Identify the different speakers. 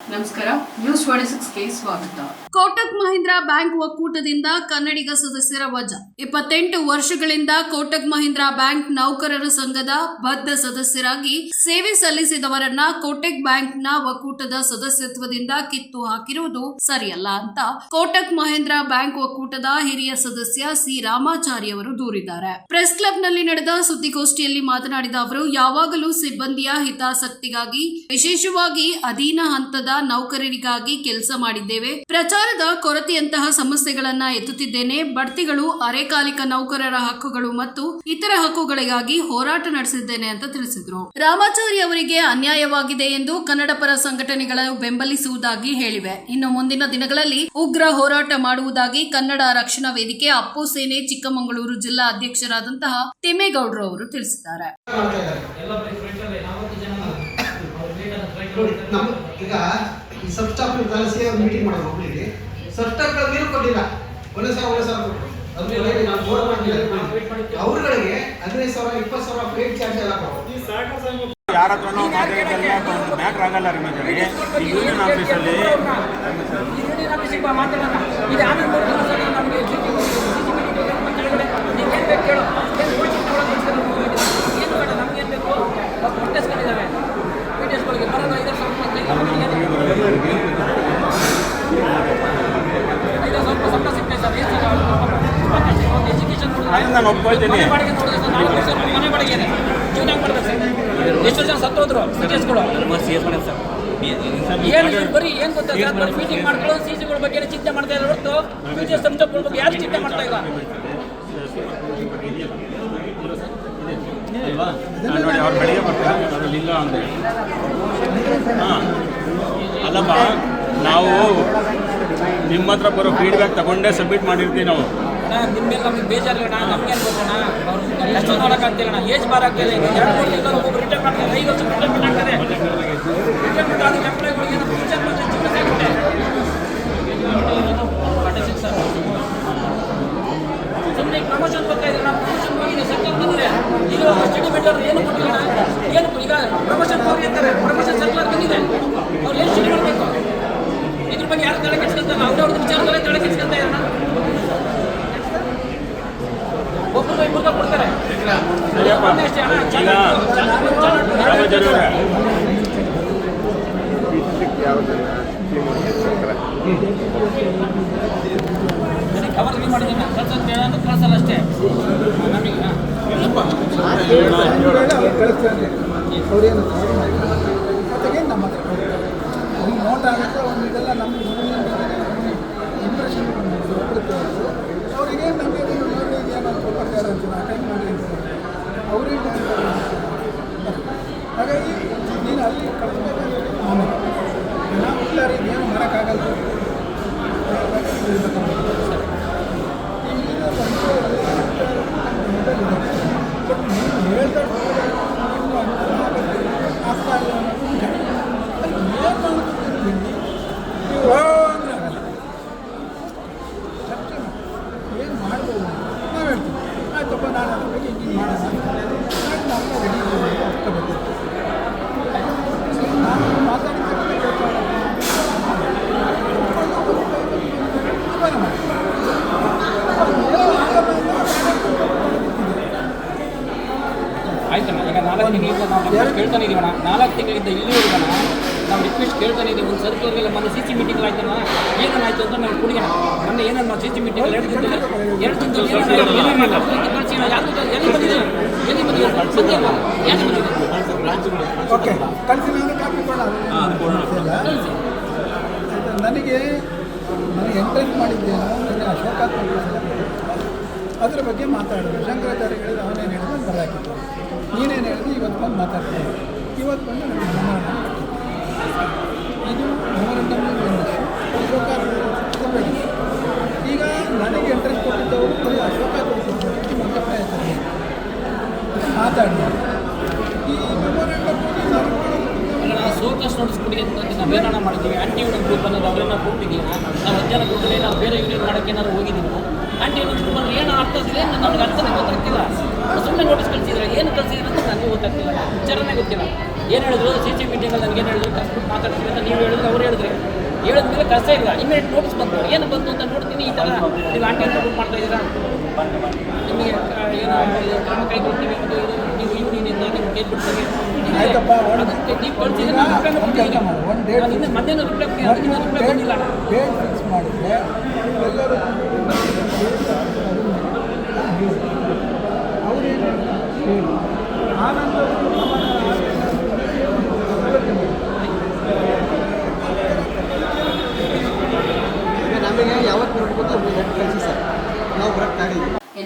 Speaker 1: ನಮಸ್ಕಾರ. ನ್ಯೂಸ್ ಸ್ವಾಗತ.
Speaker 2: ಕೋಟಕ್ ಮಹೀಂದ್ರಾ ಬ್ಯಾಂಕ್ ಒಕ್ಕೂಟದಿಂದ ಕನ್ನಡಿಗ ಸದಸ್ಯರ ವಜಾ. ಇಪ್ಪತ್ತೆಂಟು ವರ್ಷಗಳಿಂದ ಕೋಟಕ್ ಮಹೀಂದ್ರಾ ಬ್ಯಾಂಕ್ ನೌಕರರ ಸಂಘದ ಬದ್ಧ ಸದಸ್ಯರಾಗಿ ಸೇವೆ ಸಲ್ಲಿಸಿದವರನ್ನ ಕೋಟಕ್ ಬ್ಯಾಂಕ್ನ ಒಕ್ಕೂಟದ ಸದಸ್ಯತ್ವದಿಂದ ಕಿತ್ತು ಹಾಕಿರುವುದು ಸರಿಯಲ್ಲ ಅಂತ ಕೋಟಕ್ ಮಹೇಂದ್ರಾ ಬ್ಯಾಂಕ್ ಒಕ್ಕೂಟದ ಹಿರಿಯ ಸದಸ್ಯ ಸಿ ರಾಮಾಚಾರಿ ಅವರು ದೂರಿದ್ದಾರೆ. ಪ್ರೆಸ್ ಕ್ಲಬ್ನಲ್ಲಿ ನಡೆದ ಸುದ್ದಿಗೋಷ್ಠಿಯಲ್ಲಿ ಮಾತನಾಡಿದ ಅವರು, ಯಾವಾಗಲೂ ಸಿಬ್ಬಂದಿಯ ಹಿತಾಸಕ್ತಿಗಾಗಿ, ವಿಶೇಷವಾಗಿ ಅಧೀನ ಹಂತದ ನೌಕರರಿಗಾಗಿ ಕೆಲಸ ಮಾಡಿದ್ದೇವೆ. ಪ್ರಚಾರದ ಕೊರತೆಯಂತಹ ಸಮಸ್ಯೆಗಳನ್ನ ಎತ್ತುತ್ತಿದ್ದೇನೆ. ಬಡ್ತಿಗಳು, ಅರೆಕಾಲಿಕ ನೌಕರರ ಹಕ್ಕುಗಳು ಮತ್ತು ಇತರ ಹಕ್ಕುಗಳಿಗಾಗಿ ಹೋರಾಟ ನಡೆಸಿದ್ದೇನೆ ಅಂತ ತಿಳಿಸಿದ್ರು. ರಾಮಾಚಾರಿ ಅವರಿಗೆ ಅನ್ಯಾಯವಾಗಿದೆ ಎಂದು ಕನ್ನಡ ಪರ ಸಂಘಟನೆಗಳು ಬೆಂಬಲಿಸುವುದಾಗಿ ಹೇಳಿವೆ. ಇನ್ನು ಮುಂದಿನ ದಿನಗಳಲ್ಲಿ ಉಗ್ರ ಹೋರಾಟ ಮಾಡುವುದಾಗಿ ಕನ್ನಡ ರಕ್ಷಣಾ ವೇದಿಕೆ ಅಪ್ಪು ಸೇನೆ, ಚಿಕ್ಕಮಗಳೂರು ಜಿಲ್ಲಾ ಅಧ್ಯಕ್ಷರಾದಂತಹ ತಿಮ್ಮೇಗೌಡರು ಅವರು ತಿಳಿಸಿದ್ದಾರೆ.
Speaker 3: ಈಗ ಈ ಸಬ್ ಸ್ಟಾಫ್ ಕಳಿಸಿ ಅವ್ರು ಮೀಟಿಂಗ್ ಮಾಡೋದು ಒಬ್ಬರಿಗೆ ಸಬ್ ಸ್ಟಾಫ್ ನೀರು ಕೊಟ್ಟಿಲ್ಲ. ಒಂದೇ ಸಾವಿರ ಒಂದೇ ಸಾವಿರ ಕೊಟ್ಟರು ಅವ್ರುಗಳಿಗೆ ಹದಿನೈದು ಸಾವಿರ ಇಪ್ಪತ್ತು ಸಾವಿರ ಪೇಟ್ ಚಾರ್ಜ್ ಎಲ್ಲ ಕೊಡೋದು.
Speaker 4: ಯಾರ ಹತ್ರನೋ ಮ್ಯಾಟ್ರ್ ಆಗಲ್ಲ ರೀ ಈ ಯೂನಿಯನ್ ಆಫೀಸಲ್ಲಿ
Speaker 5: ಯೂನಿಯನ್ ಆಫೀಸಿಗೆ ಮಾತಾಡೋಣ ಇದು ಆಮೇಲೆ ನೋಡ್ಕೊಂಡು ಸರ್ ನಮಗೆ ಸಿ ಟಿ ಕೆಳಗಡೆ ನೀನು ಏನು ಬೇಕು ಕೇಳು ಏನು ಕೋಚಿಂಗ್ ತಗೊಳ್ಳೋದು ಏನು ಬೇಡ ನಮ್ಗೆ ಏನು ಬೇಕು ಪ್ರೊಟೆಸ್ಟ್ಗಳಿದ್ದಾವೆ ಪಿ ಟಿ ಎಸ್ಗಳಿಗೆ ಬರೋದು ಐದು ಸ್ವಲ್ಪ ಐದು ಸ್ವಲ್ಪ ಸಂಬಳ ಸಿಗ್ತದೆ ಸರ್ ಏನು ಸರ್ ಒಂದು ಎಜುಕೇಷನ್
Speaker 4: ಅದನ್ನ ನಾನು ಒಪ್ಕೊಳ್ತೀನಿ.
Speaker 5: ಮನೆ ಬಾಡಿಗೆ ನೋಡಿದ್ರೆ ಸರ್ ನಾಲ್ಕು ವರ್ಷ ಮನೆ ಬಾಡಿಗೆನೆ ಜೀವನ ಮಾಡ್ಬೇಕು ಎಷ್ಟೋ ಜನ ಸತ್ತೋದ್ರು ಏನು ಬರೀ ಏನು ಗೊತ್ತಾ ಸರ್? ಬರೀ ಮೀಟಿಂಗ್ ಮಾಡ್ಕೊಳ್ಳೋದು ಸಿ ಸಿಗಳ ಬಗ್ಗೆ ಚಿಂತೆ ಮಾಡ್ತಾ ಇದ್ದಾರೆ ಹೊರತು? ಪಿ ಟಿ ಎಸ್ ಸಂಸ್ಥೆಗಳ ಬಗ್ಗೆ ಯಾರು ಚಿಂತೆ ಮಾಡ್ತಾ ಇಲ್ಲ?
Speaker 4: ಅಲ್ವಾ ಆ, ನೋಡಿ ಅವ್ರು ಬೆಳಿಗ್ಗೆ ಬರ್ತಾರೆ. ಅದ್ರಲ್ಲಿ ಇಲ್ಲ ಅಂದೆ ಹಾಂ. ಅಲ್ಲಪ್ಪ ನಾವು ನಿಮ್ಮ ಹತ್ರ ಬರೋ ಫೀಡ್ಬ್ಯಾಕ್ ತಗೊಂಡೇ ಸಬ್ಮಿಟ್ ಮಾಡಿರ್ತೀವಿ ನಾವು.
Speaker 5: ಅಣ್ಣ ನಿಮ್ಮ ಮೇಲೆ ನಮಗೆ ಬೇಜಾರಿಲ್ಲ ನಮ್ಗೇನು ಗೊತ್ತಣ್ಣ? ಎಷ್ಟು ನೋಡೋಕ್ಕಾಗ್ತಿಲ್ಲ ಅಣ್ಣ, ಏಜ್ ಬಾರ್ ಇನ್ನೊಂದು ಎರಡು ಮೂರು ತಿಂಗಳು ಒಬ್ಬೊಬ್ರು ರಿಟರ್ನ್ ಮಾಡ್ತಾರೆ, ಐದು ವರ್ಷ ರಿಟರ್ನ್ ಆಗ್ತದೆ ರಿಟರ್ನ್ ಆದ ಎಂಪ್ಲಾಯ್ಗಳಿಗೆ ಏನೋ ಫ್ಯೂಚರ್ ಮತ್ತೆ ಚಿಕ್ಕ ಸಿಗುತ್ತೆ ಸುಮ್ಮನೆ ಪ್ರಮೋಷನ್ ಬರ್ತಾ ಇದ್ರೆ ಪ್ರಮೋಷನ್ ಹೋಗಿದೆ ಸರ್ಕಾರ ಬಂದಿದೆ ಈಗ ಸ್ಟಡಿ ಬೆಟರ್ ಏನು ಕೊಟ್ಟಿಲ್ಲ ಏನು ಈಗ ಪ್ರಮೋಷನ್ ಹೋಗಿ ಅಂತಾರೆ ಪ್ರಮೋಷನ್ ಸರ್ಕಾರ ಬಂದಿದೆ. ಅವ್ರು ಏನು ಸ್ಟಡಿ ಮಾಡಬೇಕು ಇದ್ರ ಬಗ್ಗೆ ಯಾರು ತಲೆ ಕೆಡ್ಸ್ಕೊಂತಲ್ಲ ಅವ್ರವ್ರದ್ದು ವಿಚಾರದಲ್ಲೇ ತಲೆ ಕೆಡ್ಸ್ಕೊಂತ ಇರೋಣ ಕಳ್ಸಲ್ಲ ಅಷ್ಟೇ
Speaker 3: ನಮ್ಮ ಕೊಡ್ತಾರೆ ನೋಟ್ ಆಗುತ್ತೆ ಒಂದು ನಮಗೆ ಇಂಪ್ರೆಷನ್ ಅವರಿಗೆ ನಮಗೆ ಏನೋ ಅಂತ ಹಾಗಾಗಿ ನೀನು ಅಲ್ಲಿ ನಾವು ಇಲ್ಲಾರೆ ಏನು ಮಾಡೋಕ್ಕಾಗಲ್ಲ. ಬಟ್ ನೀವು ಹೇಳ್ತಾ ಆಗ್ತಾ ಇಲ್ಲ ಏನು ಮಾಡ್ತೀನಿ ನೀವು ಅಂದ್ರೆ ಆಗಲ್ಲ ಚರ್ಚೆ ಮಾಡಿ ಏನು ಮಾಡ್ಬೋದು ನಾವು ಹೇಳ್ತೀವಿ ಆಯ್ತಪ್ಪ ನಾನು ಅದ್ರ ಬಗ್ಗೆ ಹಿಂಗೆ ಮಾಡೋಣ ಆಯ್ತು ನಾವು ರೆಡಿ ಬರ್ತೀವಿ ನಾನು ಮಾತಾಡ್ತಕ್ಕಂಥ
Speaker 5: ಆಯ್ತಣ್ಣ ಈಗ ನಾಲ್ಕು ತಿಂಗಳಿಂದ ನಾವು ಕೇಳ್ತಾನೆ ಇದೀವಣ್ಣ ನಾಲ್ಕು ತಿಂಗಳಿಂದ ಇಲ್ಲಿವರೆಗಣ ನಾವು ರಿಕ್ವೆಸ್ಟ್ ಕೇಳ್ತಾನೆ ಇದೀವಿ. ಒಂದು ಸರ್ಕಲ್ ಮೇಲೆ ಮೊನ್ನೆ ಸಿ ಸಿ ಮೀಟಿಂಗ್ ಆಯ್ತಣ್ಣ ಏನಾಯ್ತು ಅಂತ ನಾವು ಕುಡಿಯೋಣ. ಮೊನ್ನೆ ಏನನ್ನ ಸಿ ಸಿ ಮೀಟಿಂಗ್ ಎರಡು ದಿನದಲ್ಲಿ ಎರಡು ತಿಂಗಳು ಕಳಿಸಿ ಯಾರು ಎಲ್ಲಿ ಬಂದಿದೆ ಎಲ್ಲಿ ಬಂದಿದೆ ಬಂದಿಲ್ಲ ಯಾಕೆ ಬಂದಿದೆ
Speaker 3: ಓಕೆ. ಕಳಿಸಿ ನಾನು ನನಗೆ ನನಗೆ ಎಂಟ್ರೆನ್ಸ್ ಮಾಡಿದ್ದೇನೆ ಅದರ ಅದ್ರ ಬಗ್ಗೆ ಮಾತಾಡೋದು ಶಂಕರಾಚಾರ್ಯ ಹೇಳಿದ್ರು ಅವನೇನು ಹೇಳಿದ ನಾನು ಬರಾಕಿತ್ತು ನೀನೇನು ಹೇಳಿದ ಇವತ್ತು ಬಂದು ಮಾತಾಡ್ತೀನಿ ಇವತ್ತು ಬಂದು ನನಗೆ ಮನೋರಣ ಇದು ಮೆಮೊರಂಡಮ್ ಅಶೋಕ ಈಗ ನನಗೆ ಇಂಟ್ರೆಸ್ಟ್ ಕೊಟ್ಟಿದ್ದವರು ಬರೀ ಅಶೋಕ ಮಧ್ಯಪ್ರದೇಶ ಮಾತಾಡಿ ಈ ಮೆಮೊರಂಡಮ್
Speaker 5: ಅಲ್ಲ ಸೋಕಸ್ ನೋಟಿಸ್ ಕೊಡಿ ಮಾಡ್ತೀವಿ. ಆಂಟಿ ಯೂನಿಯನ್ ಗ್ರೂಪ್ ಅನ್ನೋದು ಅವರನ್ನ ಕೊಟ್ಟಿದ್ದೀವಿ ನಾವು ಹತ್ತು ಗ್ರೂಪಲ್ಲಿ ನಾವು ಬೇರೆ ಯೂನಿಯನ್ ಮಾಡೋಕ್ಕೆ ಏನಾದ್ರು ಹೋಗಿದ್ದೀವಿ. ಆಂಟಿ ಗ್ರೂಪ್ ಅಂದ್ರೆ ಏನು ಅರ್ಥ ಇದೆ ಅಂತ ನಮ್ಗೆ ಅರ್ಥನೇ ಗೊತ್ತಾಗ್ತಿಲ್ಲ. ಸುಮ್ಮನೆ ನೋಟಿಸ್ ಕಳಿಸಿದ್ರೆ ಏನು ಕಳಿಸಿದ್ರೆ ಅಂತ ನನಗೆ ಗೊತ್ತಾಗ್ತಿಲ್ಲ. ವಿಚಾರನೇ ಗೊತ್ತಿಲ್ಲ. ಏನು ಹೇಳಿದ್ರು? ಸಿ ಸಿ ಮೀಟಿಂಗಲ್ಲಿ ನನಗೆ ಏನು ಹೇಳಿದ್ರು? ಕರ್ಸ್ಬಿಟ್ಟು ಮಾತಾಡ್ತೀವಿ ಅಂತ ನೀವು ಹೇಳಿದ್ರು, ಅವ್ರು ಹೇಳಿದ್ರೆ. ಹೇಳಿದ್ಮೇಲೆ ಕಸ ಇಲ್ಲ. ಇಮಿಡಿಯೇಟ್ ನೋಟಿಸ್ ಬಂತು. ಏನು ಬಂತು ಅಂತ ನೋಡ್ತೀನಿ ಈ ಥರ ನೀವು ಆಂಟಿ ಯೂನಿಯನ್ ಗ್ರೂಪ್ ಮಾಡ್ತಾ ಇದ್ದೀರಾ? ನಿಮಗೆ ಏನು ಕ್ರಮ ಕೈಗೊಳ್ತೀವಿ ಅದು ಇದು ನೀವು
Speaker 3: ಆಯ್ತಪ್ಪ,
Speaker 5: ಅದಕ್ಕೆ ನೀವು ಕಳ್ಸಿದ್ರೆ
Speaker 3: ಈಗ
Speaker 5: ನಾನು ರಿಪ್ಲೈ
Speaker 3: ಒಂದು
Speaker 5: ಕೊಡ್ತೀನಿ
Speaker 3: ಡೇಟ್
Speaker 5: ಮಧ್ಯಾಹ್ನ ರಿಪ್ಲೈ ಕೊಡ್ತೀನಿ ರಿಪ್ಲೈ ಬಂದಿಲ್ಲ.
Speaker 3: ಡೇಟ್ ಫಿಕ್ಸ್ ಮಾಡಿದ್ರೆ ಎಲ್ಲರೂ ಅವರೇನು ಹೇಳಿ ಆನಂತರ
Speaker 6: ನಮಗೆ ಯಾವತ್ತು ನೋಡ್ಬೋದು ಅದು ಕಳಿಸಿ ಸರ್ ನಾವು ಕರೆಕ್ಟ್ ಆಗಿದ್ದೀವಿ